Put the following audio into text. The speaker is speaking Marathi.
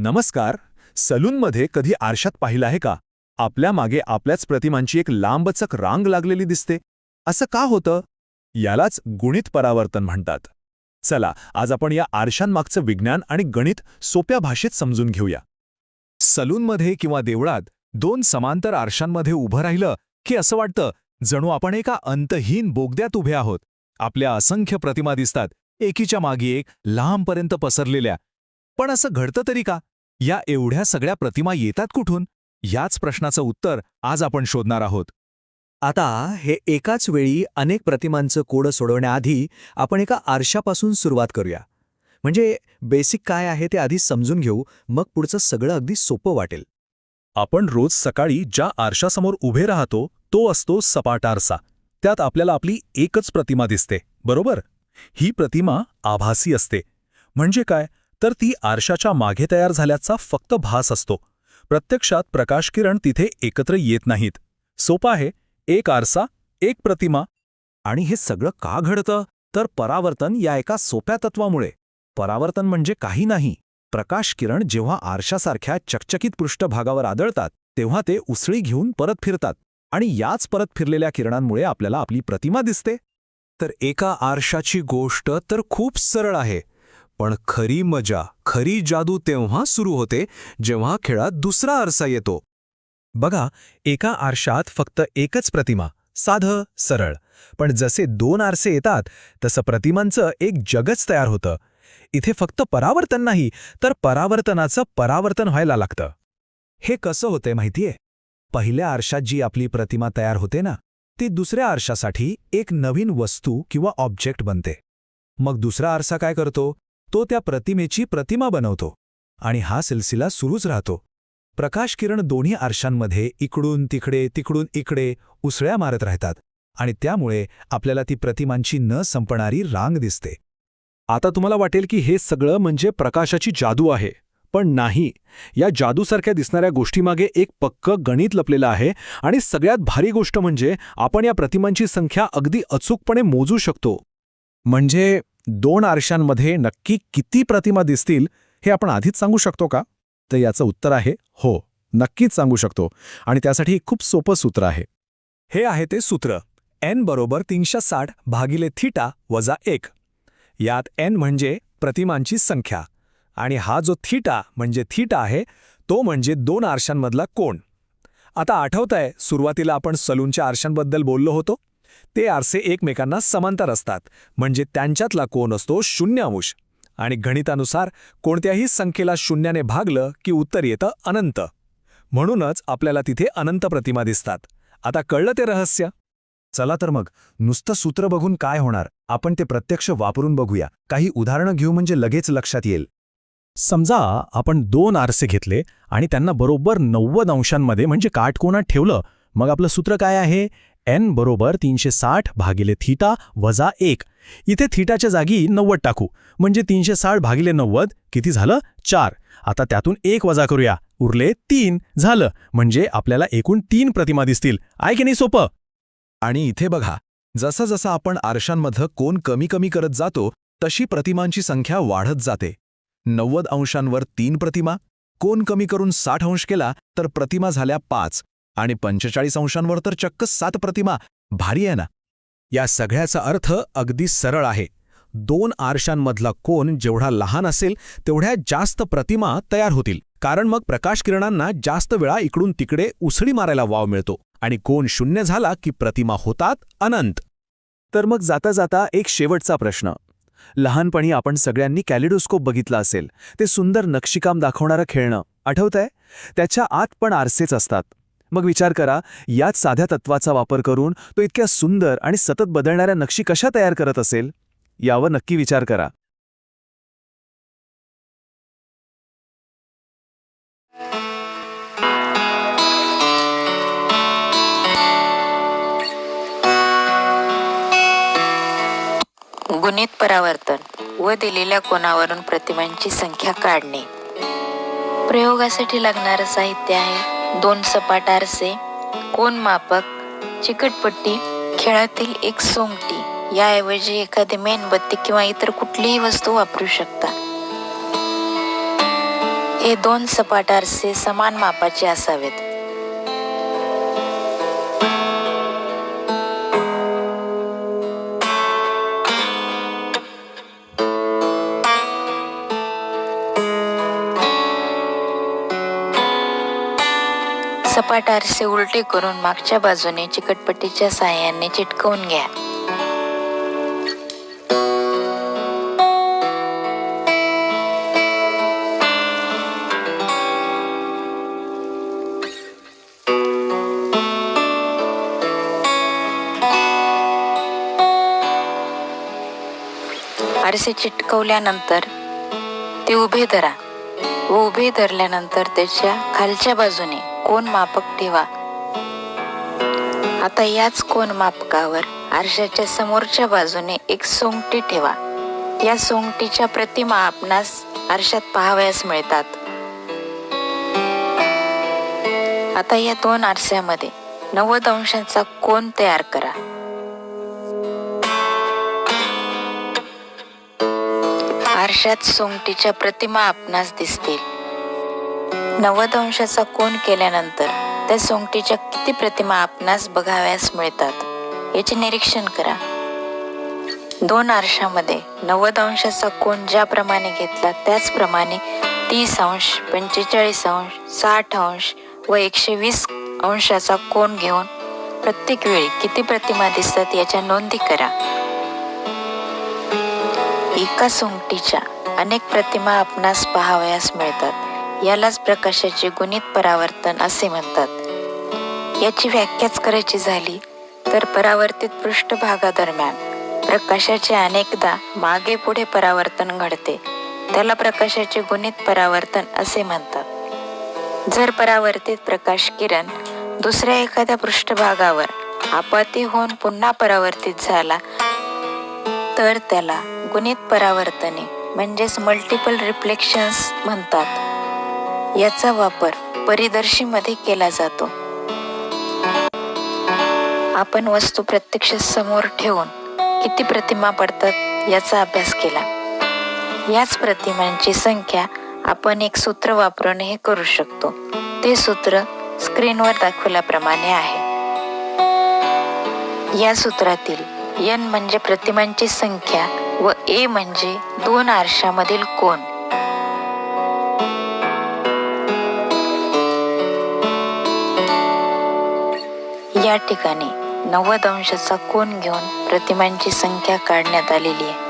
नमस्कार. सलूनमध्ये कधी आरशात पाहिलं आहे का? आपल्या मागे आपल्याच प्रतिमांची एक लांबचक रांग लागलेली दिसते. असं का होतं? यालाच गुणित परावर्तन म्हणतात. चला आज आपण या आरशांमागचं विज्ञान आणि गणित सोप्या भाषेत समजून घेऊया. सलूनमध्ये किंवा देवळात दोन समांतर आरशांमध्ये उभं राहिलं की असं वाटतं जणू आपण एका अंतहीन बोगद्यात उभे आहोत. आपल्या असंख्य प्रतिमा दिसतात एकीच्या मागे एक लांबपर्यंत पसरलेल्या पण असं घडतं तरी का? या एवढ्या सगळ्या प्रतिमा येतात कुठून? याच प्रश्नाचं उत्तर आज आपण शोधणार आहोत. आता हे एकाच वेळी अनेक प्रतिमांचं कोडं सोडवण्याआधी आपण एका आरशापासून सुरुवात करूया. म्हणजे बेसिक काय आहे ते आधी समजून घेऊ मग पुढचं सगळं अगदी सोपं वाटेल. आपण रोज सकाळी ज्या आरशासमोर उभे राहतो तो असतो सपाट आरसा. त्यात आपल्याला आपली एकच प्रतिमा दिसते बरोबर? ही प्रतिमा आभासी असते. म्हणजे काय? तर ती आरशाच्या मागे तयार झाल्याचा फक्त भास असतो. प्रत्यक्षात प्रकाशकिरण तिथे एकत्र येत नाहीत. सोपं आहे एक आरसा एक प्रतिमा. आणि हे सगळं का घडतं? तर परावर्तन या एका सोप्या तत्वामुळे. परावर्तन म्हणजे काही नाही. प्रकाश किरण जेव्हा आरशासारख्या चकचकीत पृष्ठभागावर आदळतात तेव्हा ते उसळी घेऊन परत फिरतात. आणि याच परत फिरलेल्या किरणांमुळे आपल्याला आपली प्रतिमा दिसते. तर एका आरशाची गोष्ट तर खूप सरळ आहे. पण खरी मजा खरी जादू तेव्हा सुरू होते जेव्हा खेळात दुसरा आरसा येतो. बघा एका आरशात फक्त एकच प्रतिमा साधं सरळ. पण जसे दोन आरसे येतात तसं प्रतिमांचं एक जगच तयार होतं. इथे फक्त परावर्तन नाही तर परावर्तनाचं परावर्तन व्हायला लागतं. हे कसं होतंय माहितीये? पहिल्या आरशात जी आपली प्रतिमा तयार होते ना ती दुसऱ्या आरशासाठी एक नवीन वस्तू किंवा ऑब्जेक्ट बनते. मग दुसरा आरसा काय करतो? तो त्या प्रतिमेची प्रतिमा बनवतो. आणि हा सिलसिला सुरूच राहतो. प्रकाश किरण दोन्ही आरशांमध्ये इकडून तिकडे तिकडून इकडे उसळ्या मारत राहतात. आणि त्यामुळे आपल्याला ती प्रतिमांची न संपणारी रांग दिसते. आता तुम्हाला वाटेल की हे सगळं म्हणजे प्रकाशाची जादू आहे. पण नाही. या जादूसारख्या दिसणाऱ्या गोष्टीमागे एक पक्क गणित लपलेलं आहे आणि सगळ्यात भारी गोष्ट म्हणजे आपण या प्रतिमांची संख्या अगदी अचूकपणे मोजू शकतो. म्हणजे दोन आरशांमध्ये नक्की किती प्रतिमा दिसतील हे आपण आधीच सांगू शकतो का? तर याचं उत्तर आहे हो नक्कीच सांगू शकतो. आणि त्यासाठी खूप सोपं सूत्र आहे. हे आहे ते सूत्र. एन बरोबर तीनशे साठ भागिले थीटा वजा एक. यात एन म्हणजे प्रतिमांची संख्या. आणि हा जो थीटा म्हणजे थीटा आहे तो म्हणजे दोन आरशांमधला कोण आता आठवतंय सुरुवातीला आपण सलूनच्या आरशांबद्दल बोललो होतो? ते आरसे एकमेकांना समांतर असतात. म्हणजे त्यांच्यातला कोण असतो शून्य अंश आणि गणितानुसार कोणत्याही संख्येला शून्याने भागलं की उत्तर येतं अनंत. म्हणूनच आपल्याला तिथे अनंत प्रतिमा दिसतात. आता कळलं ते रहस्य? चला तर मग नुसतं सूत्र बघून काय होणार? आपण ते प्रत्यक्ष वापरून बघूया. काही उदाहरणं घेऊ म्हणजे लगेच लक्षात येईल. समजा आपण दोन आरसे घेतले आणि त्यांना बरोबर नव्वद अंशांमध्ये म्हणजे काटकोनात ठेवलं. मग आपलं सूत्र काय आहे? एन बरोबर तीनशे साठ भागिले थीटा वजा एक. इथे थीटाच्या जागी नव्वद टाकू. म्हणजे तीनशे साठ भागिले नव्वद किती झालं? चार. आता त्यातून एक वजा करूया. उरले तीन. झालं. म्हणजे आपल्याला एकूण तीन प्रतिमा दिसतील. आहे की नाही सोपं? आणि इथे बघा. जसं जसं आपण आरशांमधं कोण कमी कमी करत जातो तशी प्रतिमांची संख्या वाढत जाते. नव्वद अंशांवर तीन प्रतिमा. कोण कमी करून साठ अंश केला तर प्रतिमा झाल्या पाच. आणि पंचेचाळीस अंशांवर तर चक्क सात प्रतिमा. भारी आहे ना? या सगळ्याचा अर्थ अगदी सरळ आहे. दोन आरशांमधला कोन जेवढा लहान असेल तेवढ्या जास्त प्रतिमा तयार होतील. कारण मग प्रकाशकिरणांना जास्त वेळा इकडून तिकडे उसळी मारायला वाव मिळतो आणि कोण शून्य झाला की प्रतिमा होतात अनंत. तर मग जाता जाता एक शेवटचा प्रश्न. लहानपणी आपण सगळ्यांनी कॅलिडोस्कोप बघितला असेल. ते सुंदर नक्षीकाम दाखवणारं खेळणं. आठवतंय? त्याच्या आत पण आरसेच असतात. मग विचार करा याच साध्या तत्वाचा वापर करून तो इतक्या सुंदर आणि सतत बदलणाऱ्या नक्षी कशा तयार करत असेल? यावर नक्की विचार करा. गुणित परावर्तन व दिलेल्या कोणावरून प्रतिमांची संख्या काढणे. प्रयोगासाठी लागणारं साहित्य आहे दोन सपाट आरसे कोण मापक चिकटपट्टी खेळातील एक सोंगटी याऐवजी एखादी मेणबत्ती किंवा इतर कुठलीही वस्तू वापरू शकता. हे दोन सपाट आरसे समान मापाचे असावेत. सपाट आरसे उलटे करून मागच्या बाजूने चिकटपट्टीच्या साहाय्याने चिटकवून घ्या. आरसे चिटकवल्यानंतर ते उभे धरा व उभे धरल्यानंतर त्याच्या खालच्या बाजूने कोण मापक ठेवा? आता याच कोण मापकावर आरशाच्या समोरच्या बाजूने एक सोंगटी ठेवा. या सोंगटीच्या प्रतिमा आपणास आरशात पाहावयास मिळतात. आता या दोन आरशामध्ये नव्वद अंशांचा कोण तयार करा. आरशात सोंगटीच्या प्रतिमा आपणास दिसतील. नव्वद अंशाचा कोण केल्यानंतर त्या सोंगटीच्या किती प्रतिमा आपणास बघाव्यास मिळतात याचे निरीक्षण करा. दोन आरशामध्ये नव्वद अंशाचा कोण ज्याप्रमाणे घेतला त्याचप्रमाणे तीस अंश पंचेचाळीस अंश साठ अंश व एकशे वीस अंशाचा कोण घेऊन प्रत्येक वेळी किती प्रतिमा दिसतात याच्या नोंदी करा. एका सोंगटीच्या अनेक प्रतिमा आपणास पाहावयास मिळतात. यालाच प्रकाशाचे गुणित परावर्तन असे म्हणतात. याची व्याख्याच करायची झाली तर परावर्तित पृष्ठभागादरम्यान प्रकाशाचे अनेकदा मागे पुढे परावर्तन घडते. त्याला प्रकाशाचे गुणित परावर्तन असे म्हणतात. जर परावर्तित प्रकाश किरण दुसऱ्या एखाद्या पृष्ठभागावर आपत्ती होऊन पुन्हा परावर्तित झाला तर त्याला गुणित परावर्तने म्हणजेच मल्टिपल रिफ्लेक्शन्स म्हणतात. याचा वापर परिदर्शीमध्ये केला जातो. आपण वस्तू प्रत्यक्ष समोर ठेवून किती प्रतिमा पडतात याचा अभ्यास केला. याच प्रतिमांची संख्या आपण एक सूत्र वापरून हे करू शकतो. ते सूत्र स्क्रीनवर दाखवल्याप्रमाणे आहे. या सूत्रातील एन म्हणजे प्रतिमांची संख्या व ए म्हणजे दोन आरशामधील कोण या ठिकाणी नव्वद अंशाचा कोण घेऊन प्रतिमांची संख्या काढण्यात आलेली आहे.